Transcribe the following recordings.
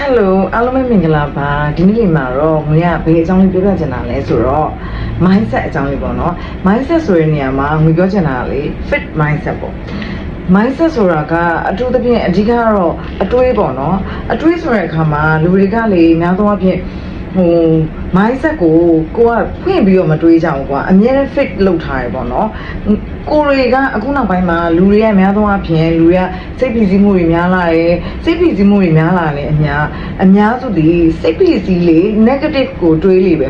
ဟယ်လိုအားလုံးပဲမင်္ဂလာပါဒီနေ့လေးမှာတော့ငွေကဘေးအကြောင်းလေးပြောပြချင်တာလဲဆိုတော့ mindset အကြောင်းလေးပေါ့နော် mindset ဆိုတဲ့နေရာမှာငွေပြောချင်တာကလေ fit mindset ပေါ့ mindset ဆိုတာကအထူးသဖြင့်အဓိကကတော့အတွေးပေါ့နော်အတွေးဆိုတဲ့အခါမှာလူတွေကလေအများသောအားဖြင့် ဟို mindset ကိုကိုကဖွင့်ပြီးတော့မတွေးကြဘူးကွာအမြဲတမ်း fit လုပ်ထားရပေါ့နော်ကိုတွေကအခုနောက်ပိုင်းမှာလူတွေရဲ့အများသောအားဖြင့်လူတွေကစိတ်ဖိစီးမှုတွေများလာတယ်စိတ်ဖိစီးမှုတွေများလာတယ်အများအများစုဒီစိတ်ဖိစီးလေ negative ကိုတွေးလေပဲ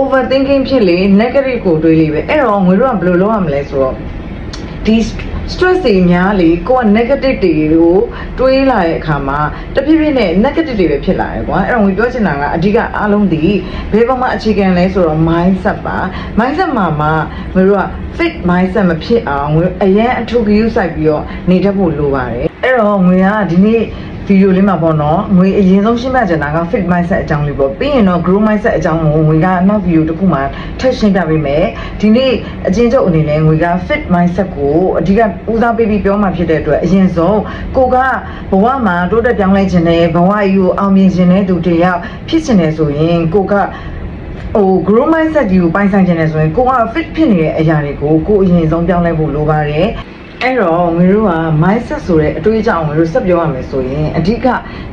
overthinking ဖြစ်လေ negative ကိုတွေးလေပဲအဲ့တော့ငွေတို့ကဘယ်လိုလုပ်ရမလဲဆိုတော့ဒီ stress တွေများလေကိုက negative တွေကိုတွေးလာတဲ့အခါမှာတဖြည်းဖြည်းနဲ့ negative တွေပဲဖြစ်လာတယ်ကွာအဲ့တော့ငွေပြောချင်တာကအဓိကအားလုံးဒီဘယ်ပေါ်မှာအခြေခံလဲဆိုတော့ mindset ပါ mindset မှာမှာငွေတို့က fit mindset မဖြစ်အောင်ငွေအရန်အထူးဂရုစိုက်ပြီးတော့နေတတ်ဖို့လိုပါတယ်အဲ့တော့ငွေကဒီနေ့ ဗီဒီယိုလေးမှာပေါ့နော်ငွေအရင်ဆုံးရှင်းပြချင်တာက fit mindset အကြောင်းလေးပေါ့ပြီးရင်တော့ grow mindset အကြောင်းကိုငွေကနောက်ဗီဒီယိုတစ်ခုမှာထပ်ရှင်းပြပေးမယ်ဒီနေ့အချင်းချုပ်အနေနဲ့ငွေက fit mindset ကိုအဓိကဦးစားပေးပြီးပြောမှဖြစ်တဲ့အတွက်အရင်ဆုံးကိုကဘဝမှာတိုးတက်ပြောင်းလဲခြင်းနဲ့ဘဝကြီးကိုအောင်မြင်ခြင်းနဲ့သူတယောက်ဖြစ်ခြင်းနဲ့ဆိုရင်ကိုကဟို grow mindset ကြီးကိုပိုင်ဆိုင်ခြင်းနဲ့ဆိုရင်ကိုက fit ဖြစ်နေတဲ့အရာတွေကိုကိုအရင်ဆုံးပြောင်းလဲဖို့လိုပါတယ် အဲ့တော့ငါတို့က mindset ဆိုတဲ့အတွေးအကြောင်းငါတို့ဆက်ပြောရမယ်ဆိုရင်အဓိက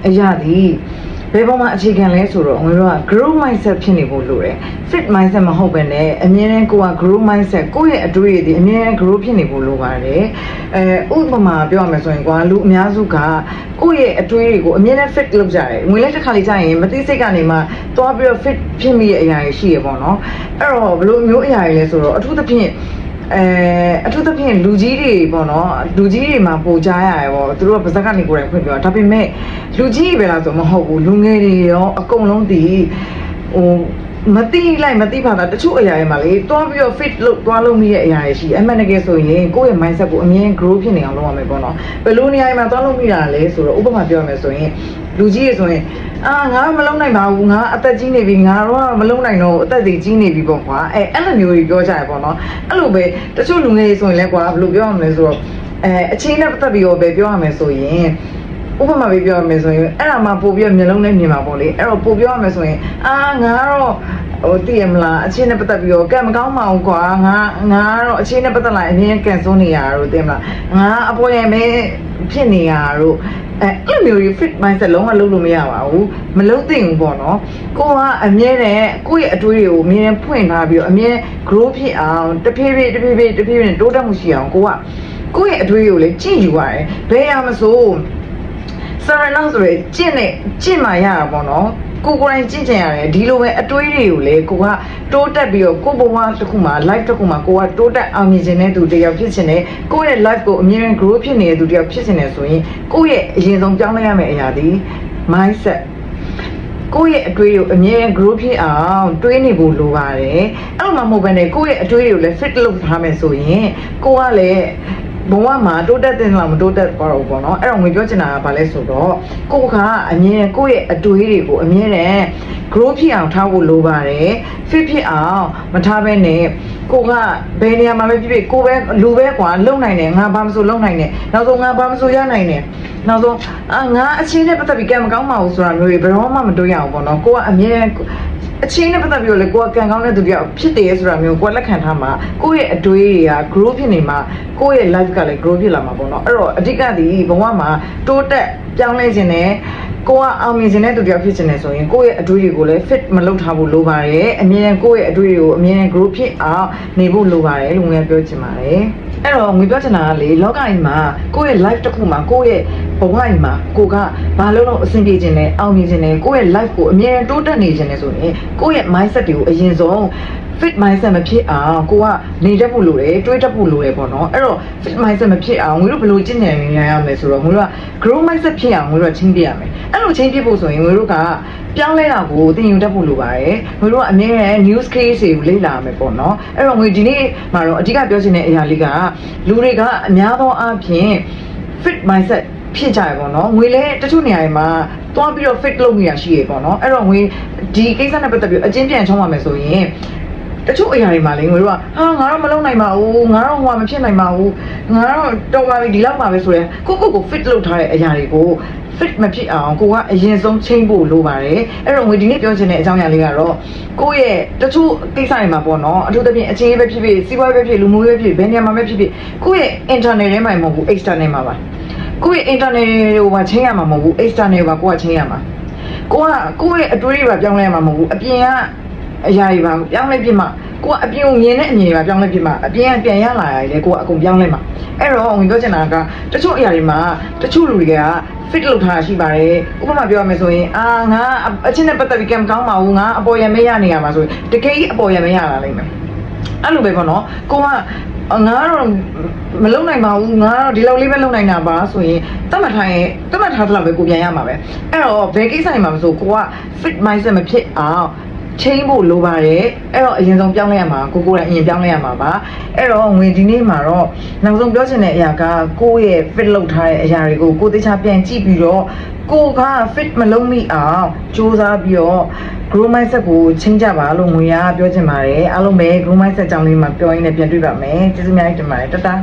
အရာဒီဘယ်ပေါ်မှာအခြေခံလဲဆိုတော့ငါတို့က grow mindset ဖြစ်နေဖို့လိုတယ် fit mindset မဟုတ်ဘဲနဲ့အမြဲတမ်းကိုက grow mindset ကိုယ့်ရဲ့အတွေးတွေဒီအမြဲတမ်း grow ဖြစ်နေဖို့လိုပါတယ်အဲဥပမာပြောရမယ်ဆိုရင်ကွာလူအများစုကကိုယ့်ရဲ့အတွေးတွေကိုအမြဲတမ်း fit လုပ်ကြတယ်ငွေလက်တစ်ခါလေးကြာရင်မသိစိတ်ကနေမှသွားပြီးတော့ fit ဖြစ်မိတဲ့အရာတွေရှိရပေါ့နော်အဲ့တော့ဘယ်လိုမျိုးအရာတွေလဲဆိုတော့အထူးသဖြင့် အဲအထူးသဖြင့်လူကြီးတွေပေါ့နော်လူကြီးတွေမှာပိုကြရရပေါ့သူတို့ကပါဇက်ကနေကိုယ်တိုင်ဖွင့်ပြောတာဒါပေမဲ့လူကြီးတွေပဲလားဆိုမဟုတ်ဘူးလူငယ်တွေရောအကုန်လုံးဒီဟိုမတိလိုက်မတိပါတာတချို့အရာတွေမှာလေတွားပြီးတော့ fit လုပ်တွားလုပ်မိတဲ့အရာတွေရှိအမှန်တကယ်ဆိုရင်ကိုယ့်ရဲ့ mindset ကိုအမြဲ grow ဖြစ်နေအောင်လုပ်ရမယ်ပေါ့နော်ဘယ်လိုနေရာတွေမှာတွားလုပ်မိတာလဲဆိုတော့ဥပမာပြောရမယ်ဆိုရင် လူကြီးတွေဆိုရင်အာငါမလုံနိုင်ပါဘူးငါအသက်ကြီးနေပြီငါတော့မလုံနိုင်တော့ဘူးအသက်တွေကြီးနေပြီပေါ့ကွာအဲအဲ့လိုမျိုးကြီးပြောကြရပေါ့နော်အဲ့လိုပဲတချို့လူငယ်တွေဆိုရင်လဲကွာဘယ်လိုပြောရမလဲဆိုတော့အဲအချင်းနဲ့ပတ်သက်ပြီးတော့ပဲပြောရမယ်ဆိုရင်ဥပမာပေးပြောရမယ်ဆိုရင်အဲ့ဒါမှပို့ပြီးတော့မျိုးလုံးနဲ့မြင်ပါပေါ့လေအဲ့တော့ပို့ပြောရမယ်ဆိုရင်အာငါတော့ဟိုတည်ရမလားအချင်းနဲ့ပတ်သက်ပြီးတော့ကံမကောင်းပါဘူးကွာငါငါတော့အချင်းနဲ့ပတ်သက်လာအမြင်ကန်စိုးနေရတာတို့တည်မလားငါအပေါ်ရမဲဖြစ်နေရတာတို့ အဲအဲ့လိုမျိုး fit mindset လုံးဝလုပ်လို့မရပါဘူးမလုပ်သင့်ဘူးပေါ့နော်ကိုကအမြဲတမ်းကိုယ့်ရဲ့အတွေးတွေကိုအမြဲတမ်းဖွင့်ထားပြီးတော့အမြဲ grow ဖြစ်အောင်တဖြည်းဖြည်းတဖြည်းဖြည်းတဖြည်းဖြည်းတိုးတက်မှုရှိအောင်ကိုကကိုယ့်ရဲ့အတွေးကိုလည်းကြည့်ယူရတယ်ဘယ်ရမဆိုဆရဏဆိုရယ်ကျင့်နဲ့ကျင့်မှရတာပေါ့နော် ကိုကိုယ်တိုင်ကြည့်ကြရတယ်ဒီလိုပဲအတွေးတွေကိုလေကိုကတိုးတက်ပြီးတော့ကိုဘဝတစ်ခုမှာ life တစ်ခုမှာကိုကတိုးတက်အောင်မြင်ခြင်းတဲ့သူတယောက်ဖြစ်ခြင်းနဲ့ကိုယ့်ရဲ့ life ကိုအမြဲတမ်း grow ဖြစ်နေတဲ့သူတယောက်ဖြစ်ခြင်းနဲ့ဆိုရင်ကိုယ့်ရဲ့အရင်ဆုံးပြောင်းလဲရမယ့်အရာဒီ mindset ကိုယ့်ရဲ့အတွေးကိုအမြဲ grow ဖြစ်အောင်တွေးနေဖို့လိုပါတယ်အဲ့လိုမှမဟုတ်ဘဲနဲ့ကိုယ့်ရဲ့အတွေးတွေကိုလည်း fit လုပ်ထားမယ်ဆိုရင်ကိုကလည်း ဘဝမှာတိုးတက်တဲ့လောက်မတိုးတက်ပါတော့ဘူးပေါ့နော်အဲ့တော့ငွေပြောချင်တာကဘာလဲဆိုတော့ကိုကအမြဲကိုယ့်ရဲ့အတွေးတွေကိုအမြဲတမ်း grow ဖြစ်အောင်ထားဖို့လိုပါတယ် fit ဖြစ်အောင်မထားဘဲနဲ့ကိုကဘယ်နေရာမှာပဲဖြစ်ဖြစ်ကိုပဲလူပဲကွာလုံနိုင်တယ်ငါဘာမဆိုလုံနိုင်တယ်နောက်ဆုံးငါဘာမဆိုရနိုင်တယ်နောက်ဆုံးအာငါအချင်းနဲ့ပတ်သက်ပြီးကံမကောင်းပါဘူးဆိုတာမျိုးတွေဘယ်တော့မှမတွေးရအောင်ပေါ့နော်ကိုကအမြဲ အချင်းနဲ့ပတ်သက်ပြီးတော့လေကိုကကံကောင်းတဲ့သူတယောက်ဖြစ်တယ်ဆိုတာမျိုးကိုကလက်ခံထားမှာကိုယ့်ရဲ့အတွေးတွေက grow ဖြစ်နေမှာကိုယ့်ရဲ့ life ကလည်း grow ဖြစ်လာမှာပေါ့နော်အဲ့တော့အဓိကဒီဘဝမှာတိုးတက်ပြောင်းလဲခြင်းနဲ့ ကိုကအောင်မြင်ခြင်းတဲ့သူတယောက်ဖြစ်ခြင်းနဲ့ဆိုရင်ကိုယ့်ရဲ့အတွေးတွေကိုလည်း fit မလုပ်ထားဖို့လိုပါတယ်အမြဲတမ်းကိုယ့်ရဲ့အတွေးတွေကိုအမြဲတမ်း grow ဖြစ်အောင်နေဖို့လိုပါတယ်လို့ငွေပြောချင်ပါတယ်အဲ့တော့ငွေပြောချင်တာကလေလောကကြီးမှာကိုယ့်ရဲ့ life တစ်ခုမှာကိုယ့်ရဲ့ဘဝကြီးမှာကိုကဘာလို့တော့အဆင်ပြေခြင်းနဲ့အောင်မြင်ခြင်းနဲ့ကိုယ့်ရဲ့ life ကိုအမြဲတမ်းတိုးတက်နေခြင်းနဲ့ဆိုရင်ကိုယ့်ရဲ့ mindset တွေကိုအရင်ဆုံး fit mindset မဖြစ်အောင်ကိုကနေတတ်ဖို့လိုတယ်တွေးတတ်ဖို့လိုတယ်ပေါ့နော်အဲ့တော့ fit mindset မဖြစ်အောင်ငွေတို့ဘယ်လိုကျင့်ကြံနေရမလဲဆိုတော့ငွေတို့က grow mindset ဖြစ်အောင်ငွေတို့ကချင်းပြရမယ်အဲ့လိုချင်းပြဖို့ဆိုရင်ငွေတို့ကပြောင်းလဲတာကိုသင်ယူတတ်ဖို့လိုပါတယ်ငွေတို့ကအမြဲတမ်း news case တွေကိုလေ့လာရမယ်ပေါ့နော်အဲ့တော့ငွေဒီနေ့မှာတော့အဓိကပြောချင်တဲ့အရာလေးကလူတွေကအများသောအားဖြင့် fit mindset ဖြစ်ကြရပေါ့နော်ငွေလဲတချို့နေရာတွေမှာတွားပြီးတော့ fit လုပ်မိတာရှိရပေါ့နော်အဲ့တော့ငွေဒီကိစ္စနဲ့ပတ်သက်ပြီးအချင်းပြန်ချုံးပါမယ်ဆိုရင် တချို့အရာတွေမှာလေငွေတို့ကဟာငါတော့မလုပ်နိုင်ပါဘူးငါတော့ဟိုကမဖြစ်နိုင်ပါဘူးငါတော့တော်ပါပြီဒီလောက်ပါပဲဆိုရင်ကိုကိုကို fit လုပ်ထားတဲ့အရာတွေကို fit မဖြစ်အောင်ကိုကအရင်ဆုံးချိန်ဖို့လိုပါတယ်အဲ့တော့ငွေဒီနေ့ပြောချင်တဲ့အကြောင်းအရာလေးကတော့ကိုယ့်ရဲ့တချို့ကိစ္စတွေမှာပေါ့နော်အထူးသဖြင့်အခြေရေးပဲဖြစ်ဖြစ်စီးပွားရေးပဲဖြစ်ဖြစ်လူမှုရေးပဲဖြစ်ဖြစ်ဘယ်နေရာမှာပဲဖြစ်ဖြစ်ကိုယ့်ရဲ့ internal ထဲမှာမဟုတ်ဘူး external မှာပါကိုယ့်ရဲ့ internal ကိုပါချိန်ရမှာမဟုတ်ဘူး external ကိုပါကိုကချိန်ရမှာကိုကကိုယ့်ရဲ့အတွေးတွေပါပြောင်းလဲမှာမဟုတ်ဘူးအပြင်က အရာတွေပါပြောင်းလဲပြစ်မှကိုကအပြင်ကိုမြင်တဲ့အမြင်တွေပါပြောင်းလဲပြစ်မှအပြင်ကပြန်ရလာရတယ်ကိုကအကုန်ပြောင်းလဲမှာအဲ့တော့ဝင်ပြောချင်တာကတချို့အရာတွေမှာတချို့လူတွေက fit လုပ်ထားတာရှိပါတယ်ဥပမာပြောရမယ်ဆိုရင်အာငါအချင်းနဲ့ပတ်သက်ပြီးကံမကောင်းပါဘူးငါအပေါ်ရမဲရနေရမှာဆိုရင်တကယ်ကြီးအပေါ်ရမဲရလာလိမ့်မယ်အဲ့လိုပဲပေါ့နော်ကိုကငါတော့မလုံနိုင်ပါဘူးငါတော့ဒီလောက်လေးပဲလုံနိုင်တာပါဆိုရင်တတ်မှတ်ထားရင်တတ်မှတ်ထားသလောက်ပဲကိုပြန်ရမှာပဲအဲ့တော့ဘယ်ကိစ္စတွေမှာမဆိုကိုက fit mindset မဖြစ်အောင် ချိန်ဖို့လိုပါတယ်အဲ့တော့အရင်ဆုံးပြောင်းလဲရမှာကိုကိုယ်တိုင်အရင်ပြောင်းလဲရမှာပါအဲ့တော့ငွေဒီနေ့မှာတော့နောက်ဆုံးပြောချင်တဲ့အရာကကိုယ့်ရဲ့ fit လုပ်ထားတဲ့အရာတွေကိုကိုယ်သေချာပြန်ကြည့်ပြီးတော့ကိုက fit မလုပ်မိအောင်စူးစမ်းပြီးတော့ grow mindset ကိုချိန်ကြပါလို့ငွေရပြောချင်ပါတယ်အားလုံးပဲ grow mindset အကြောင်းလေးမှာပြောရင်းနဲ့ပြန်တွေ့ပါမယ်ကျေးဇူးများတင်ပါတယ်တတား